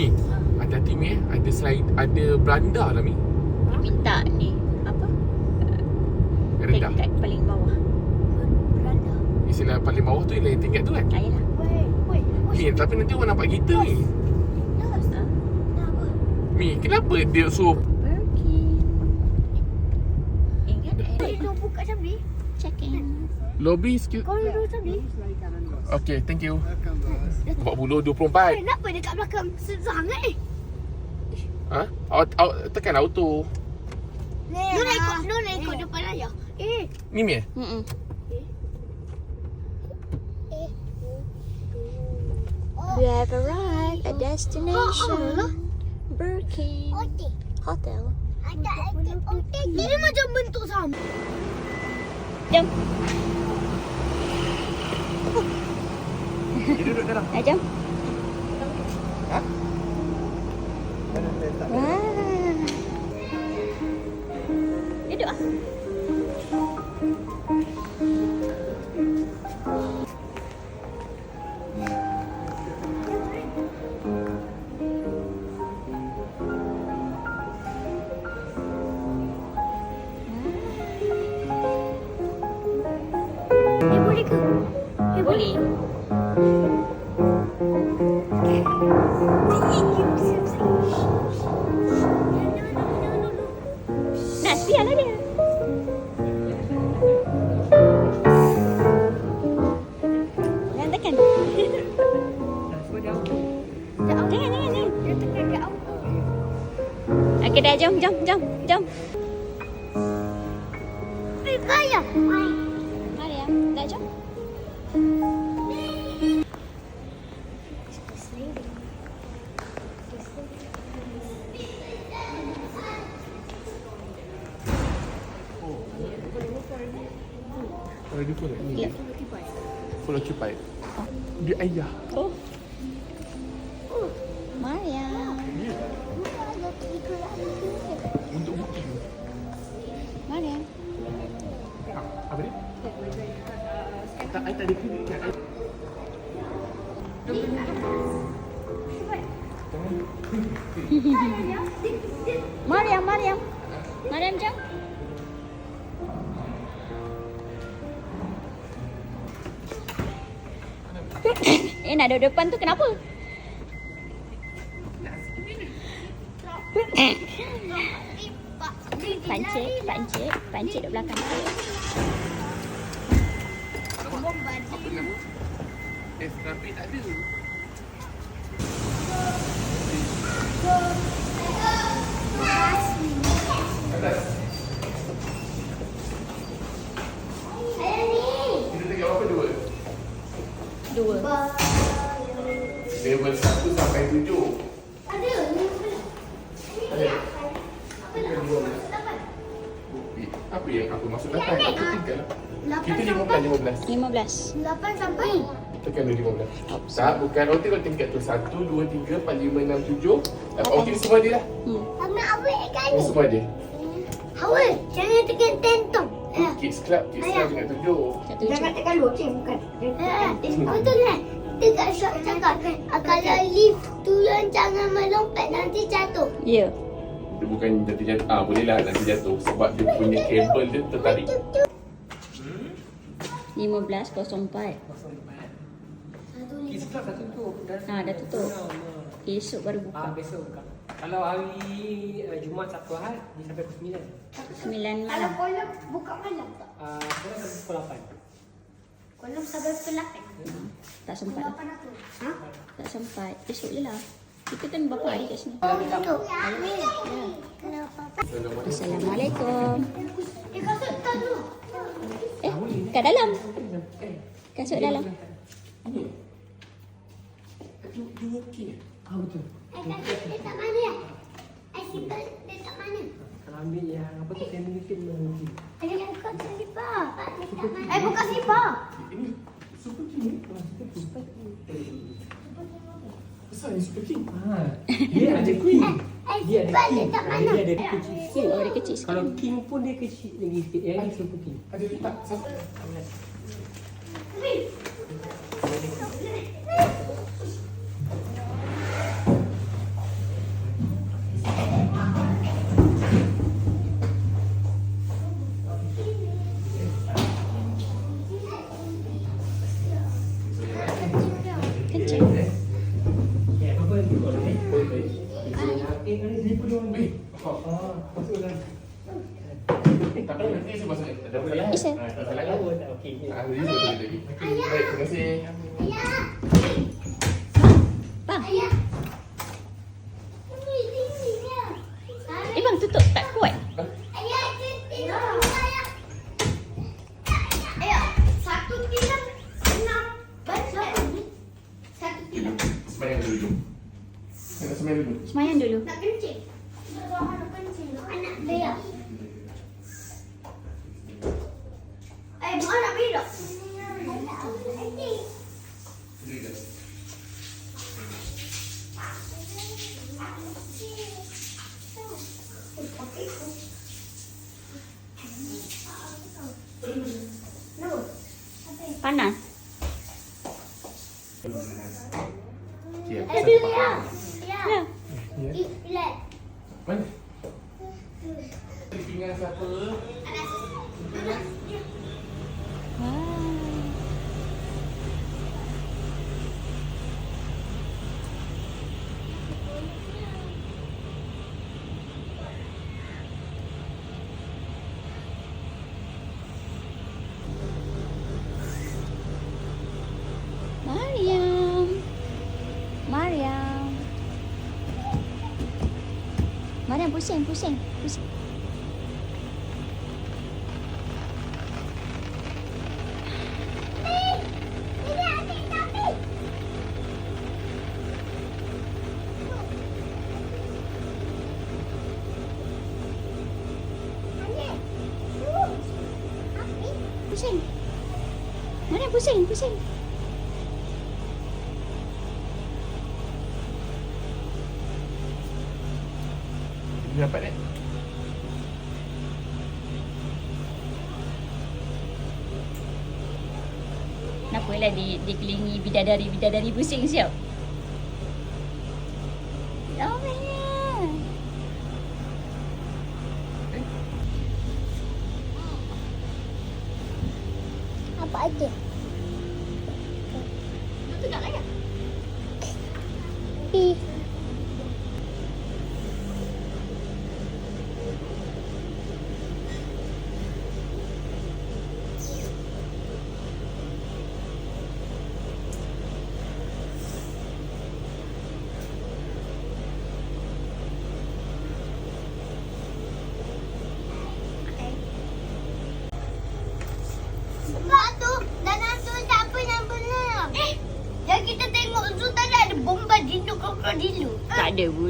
Mi, hati-hati Mi eh. Ada slide, ada beranda lah Mi. Dia minta ni apa? Rendah. Dekat paling bawah. Berada. Istilah paling bawah tu ialah yang tingkat tu kan. Ayolah. Mi, tapi nanti orang nampak kita ni. Mi, kenapa dia suruh. Ingat eh. duduk buka cabi. Check in. lobby sikit? Kau duduk cabi. Okay, thank you. Welcome, boss. 40, 24. Eh, kenapa dekat belakang sangat eh? Ha? Aut, aut, tekan auto. Nona ikut, Nona ikut depan ayah. Eh. Ni Mi eh? Hmm. We have arrived at destination. Birkin Hotel. Hotel. Ini macam bentuk sama. Jom. Dia duduk dalam. Eh, jom. Ha? Wah. Duduk ah. Okey dah, jom, jom, jom, jom. Eh, kaya. Full occupied. Dia ayah. Oh. Mari ya. Dia. Untuk bukti. Mari ya. Ha, apa dia? Tak, I tak ada kan? I- Mariam, Mariam. Mariam jom. Nak duduk depan tu kenapa? pancit, pancit, pancit duduk belakang. Apa nama? Eh, tapi tak ada. 15, 15. Lima belas. 8 sampai. Tekan dulu 15. Tak, bukan roti kau tingkat tu. 1, 2, 3, 4, 5, 6, 7. Okey, semua dia lah. Hmm. Awak kan Ini ni. semua dia. Awak jangan tekan tentong. Eh. Kids Club, Kids Club tingkat 7. Satu Jangan tekan loceng bukan. Eh, betul kan? Dekat shop cakap ah, kalau lift turun jangan melompat nanti jatuh. Ya. Dia bukan jatuh-jatuh. Ah, boleh lah nanti jatuh. Sebab dia punya kabel dia tertarik. Lima belas kosong empat. Kids Club dah tutup. Dah, Ah, dah tutup. Esok baru Ah, buka. besok buka. Kalau hari uh, Jumaat Sabtu Ahad dia sampai pukul 9. Sembilan Kalau malam. kolam buka malam tak? Ah, uh, sekarang sampai pukul 8. Kolam sampai pukul 8. Tak sempat lah. 8 aku. Ha? Tak sempat. Esok je lah. Kita kan berapa hari kat sini? Oh, tutup. Ya. Kenapa? Assalamualaikum. Kat dalam. Kasut dalam. Dia okey. Ah, betul. Eh, letak mana ya? Eh, simpan letak mana? Kalau ambil yang apa tu family fit mungkin. Eh, buka selipar. Eh, buka selipar. Ini super king. Besar ni super king. Ah, dia ada queen. Eh, Dia ada king. Ah? Dia ada kecil sikit. Oh, dia kecil sikit. Kalau king pun dia kecil lagi sikit. Yang ni super king. Ada letak. Sama. Tak? Okey. Ah, jadi saya boleh lagi. Baik, terima kasih. Ayah. Bang, Ayah. Ini ini dia. eh bang tutup tak kuat. Ayah, tengok ayah. Ayah, satu tilam enam. Baca. Satu tilam. Semayang dulu. Nak semayang dulu. Semayang dulu. Nak kencing. Nak kencing. Anak berak. Eh, mau nak berak? Panas. Okey, aku Eh, satu dia. pakar. Ya. Ya. Iklat. Mana? Pinggan siapa? Wah. Mariam. Mariam. Mariam pusing, pusing, pusing. Ini lah di, dikelilingi bidadari-bidadari pusing siap? Krokodilo. Tak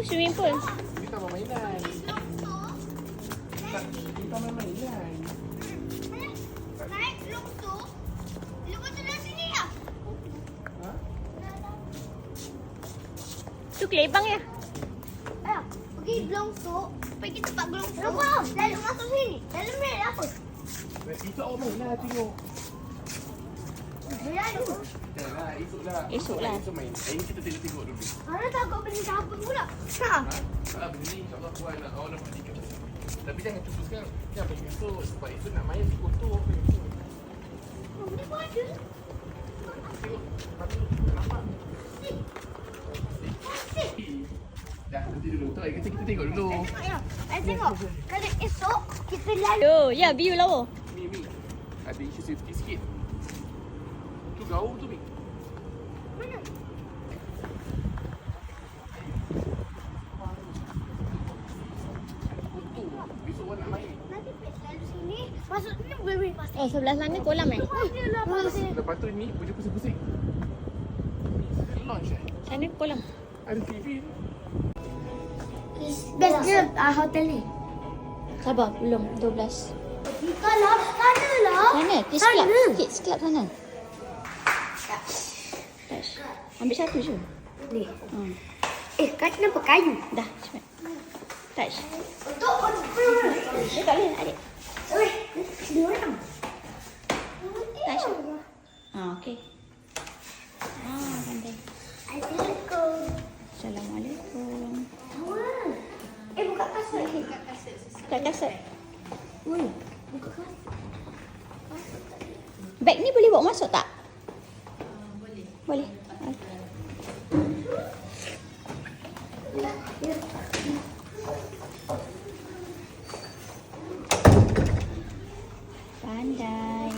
Sebelah tu swimming pool. Kita main mainan. Kita main mainan. Naik longsor. Lepas tu dah sini ya? Ha? Tu kelebang ya? Ayah, pergi longsor. Pergi tempat longsor. Lepas, lalu masuk sini. Dalam ni ada apa? Kita orang main lah tengok. Dia ada. Janganlah, esok lah. Esok lah. Esok main. Hari ni kita tengok-tengok dulu. Mana takut benda siapa pula? Ha. Ha? Tak benda ni insyaAllah Tuhan nak awak dapat tiket. Tapi jangan cuba sekarang. Jangan pergi esok. Sebab esok nak main kotor. Benda pun ada. Tengok. Lepas tu, tak nampak. Dah, nanti dulu. Tak, kita, kita tengok dulu. Saya tengok ya. Saya tengok. Kalau esok kita lalu. Yo, ya view lawa. Mi, Mi. Ada isu safety sikit. Tu gaul tu, Mi. Mana? Kotor. Besok orang nak main. Nanti lalu sini. Masuk sini boleh boleh pasti. Oh, sebelah sana kolam eh? Lepas tu ni, baju pusing-pusing. Launch eh. Sana kolam. Ada TV ni. Bestnya uh, hotel ni. Sabar, belum 12. Kalau sana lah. Sana, kids club. Kids club sana. Ambil satu je. Ni. Hmm. Eh, kat kenapa kayu? Dah, cepat. Touch. Untuk Dia tak boleh adik. Dua orang. Touch. Ah, okey. Ah, pandai. Assalamualaikum. Assalamualaikum. Awal. Eh, buka kasut. Buka kasut. Ui, buka kasut. Beg ni boleh bawa masuk tak? boleh. Boleh. Okay. Pandai.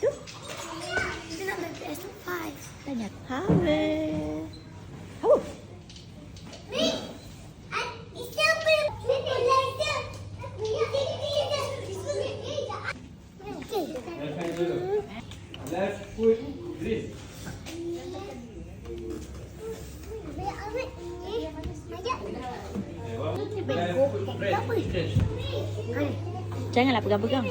Tuh, Kita nak main PS5. banyak power. Oh, Ni, siapa? Sini, laser. Okay. Left hand dulu. Left foot green. Biar awet. Eh. Left foot red. Change. janganlah pegang-pegang.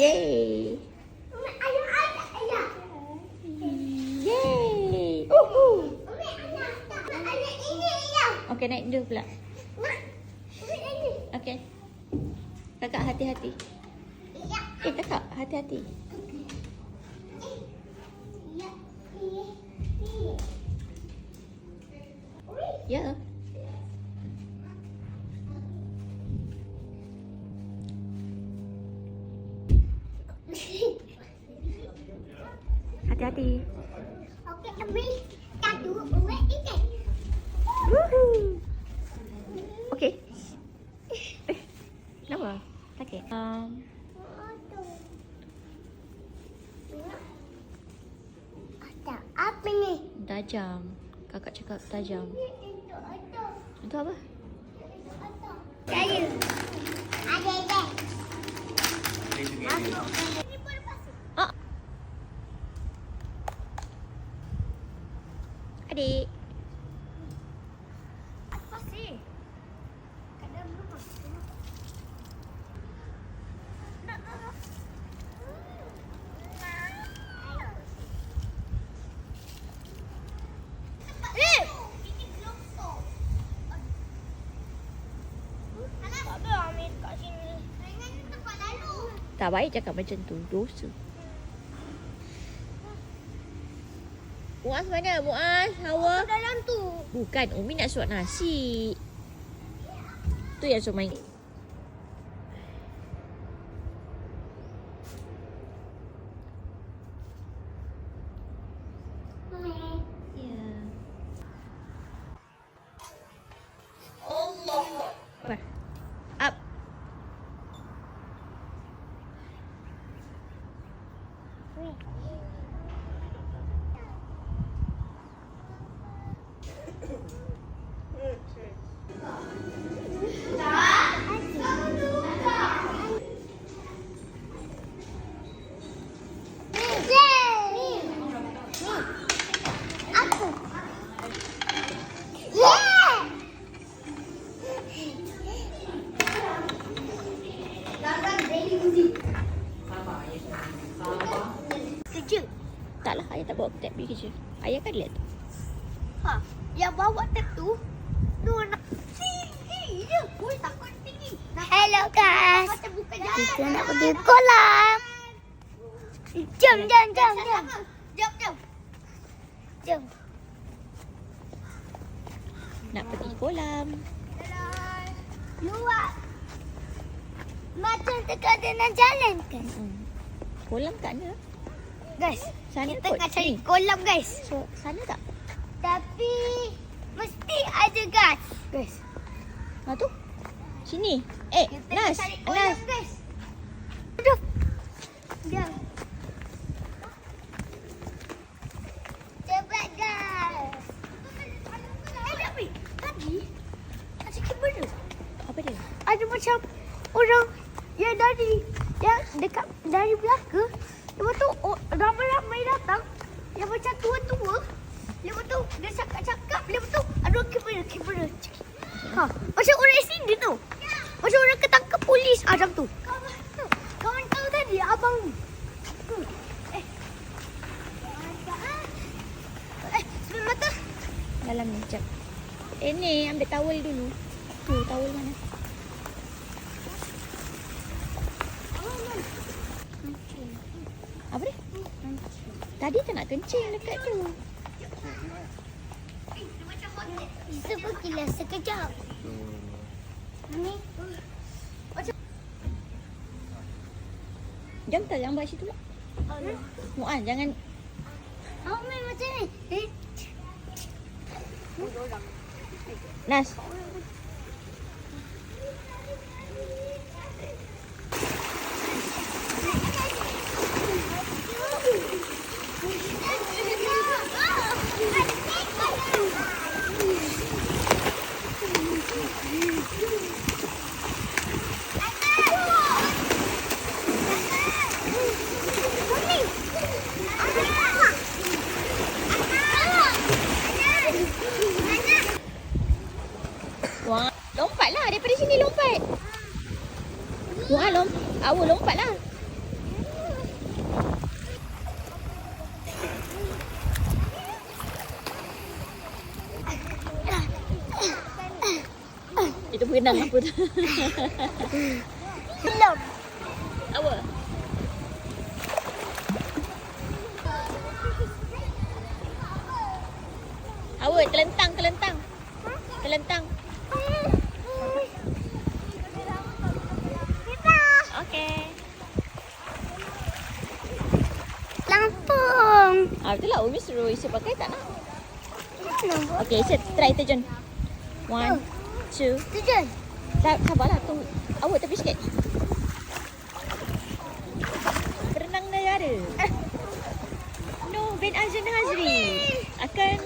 Yay. Yay. Uhu. Okey, naik dulu pula. Okey. Kakak hati-hati. Eh, kakak hati-hati. Okey. Eh, kenapa? Sakit? Um, apa ni? tajam. Kakak cakap tajam. Itu apa? Saya. Ada ada. Masuk. Ini pun pasal. Ah. Adik. Apa sih? Kadang rumah. Nak, nak, nak. Eh! Ini kelompok. Anak, tak ada ambil kat sini. Mainan ni tempat lalu. Tak baik cakap macam tu. Dosa. Muaz mana? Muaz, Hawa. Dalam tu. Bukan, Umi nak suap nasi. Tu yang suruh main. Ya. Apa? Up. Aku. Yeah! Kerja. Taklah, ayah tak bawa tab pergi kerja. Ayah kan lihat tu. Ha, yang bawa tab tu Nur nak tinggi je. Ui, takut tinggi. Hello guys. Kita nak pergi kolam. Jom, jom, jom, jom. Jom, jom. Jom. Nak pergi kolam. Luar. Macam dekat dengan jalan kan? Hmm. Kolam kat mana? Guys, Sana kita kot. tengah cari Sini. kolam guys. So, sana tak? Tapi mesti ada gas. Guys, Ha tu. Sini. Eh, kita Nas. cari kolam Nas. guys. Aduh. Jom. Cepat guys. Eh, tapi tadi ada benda. Apa dia? Ada macam orang yang dari yang dekat dari belakang. Lepas tu oh, ramai-ramai datang. Yang macam tua-tua. Lepas tu dia cakap-cakap. Lepas tu ada kamera, kamera. Ha, macam orang accident tu. Macam orang ketangkap polis ah, macam tu. Kawan kau tadi abang ni. Hmm. Eh. Eh. Dalam ni, jap. Eh ni, ambil towel dulu. Tu, towel mana? Apa dia? Tadi tak nak kencing dekat tu. Sekejap. Ni. Jom tak yang buat situ lah. Mu'an, jangan Oh, main macam ni. Eh, Nas. Wah, lompatlah daripada sini lompat. Wah, lom awak lompatlah. Berenang apa tu? belum. Apa? Awak terlentang, terlentang. Terlentang. Okey. Lampung. Ah, betul lah. Umi suruh Isu pakai tak nak. Okey, Isu try terjun. One, two. Tujuan. Tak, sabarlah. Tunggu. Awak tepi sikit. Berenang negara. No, Ben Azan Hazri akan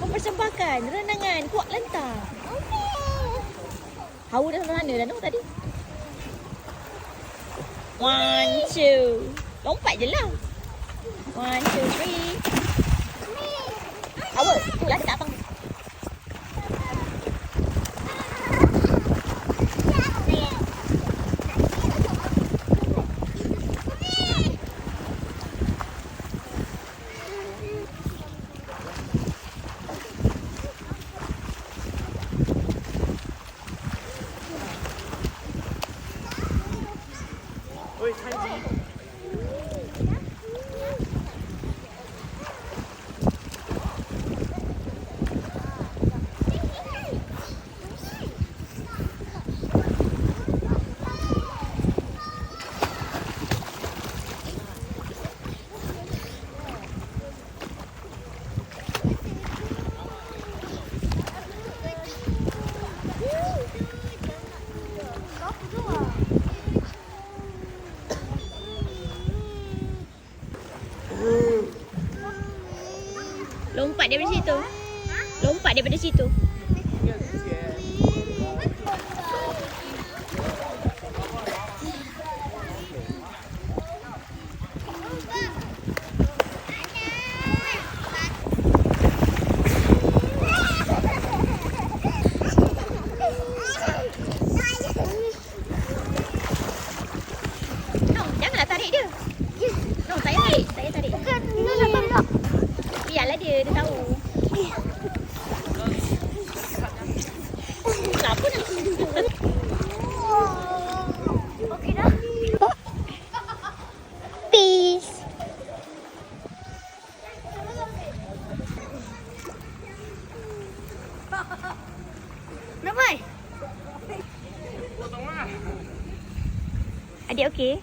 mempersembahkan renangan kuat lentang. Hawa dah sana dah no tadi. One, two. Lompat je lah. One, two, three. Okey?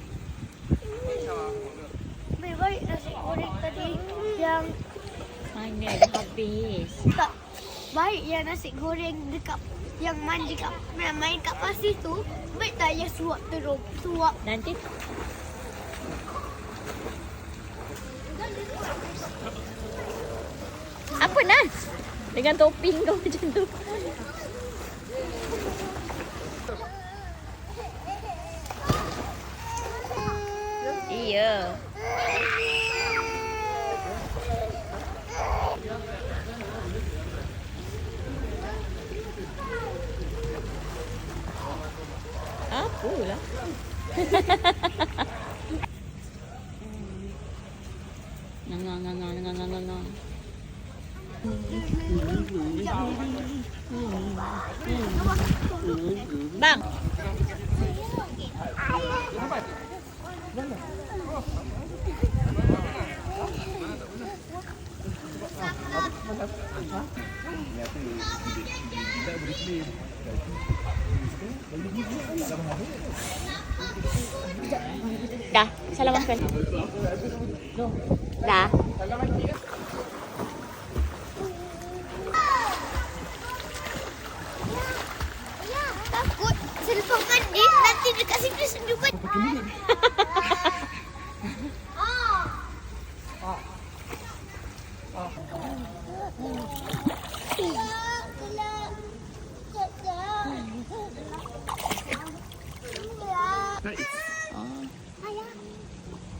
Baik-baik nasi goreng tadi yang Mana dah habis. tak baik yang nasi goreng dekat yang mandi kat yang main kat pasir tu baik tak yang suap terus suap Nanti Apa Nas? Dengan topping kau macam tu. yeah.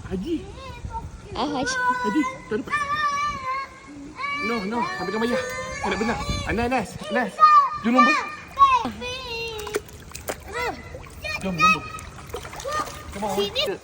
Haji. Ah, Haji. Haji, tak dapat. No, no, ambilkan bayar. Tak nak benar. Anas, ah, Anas. Anas. Jom nombor. 起立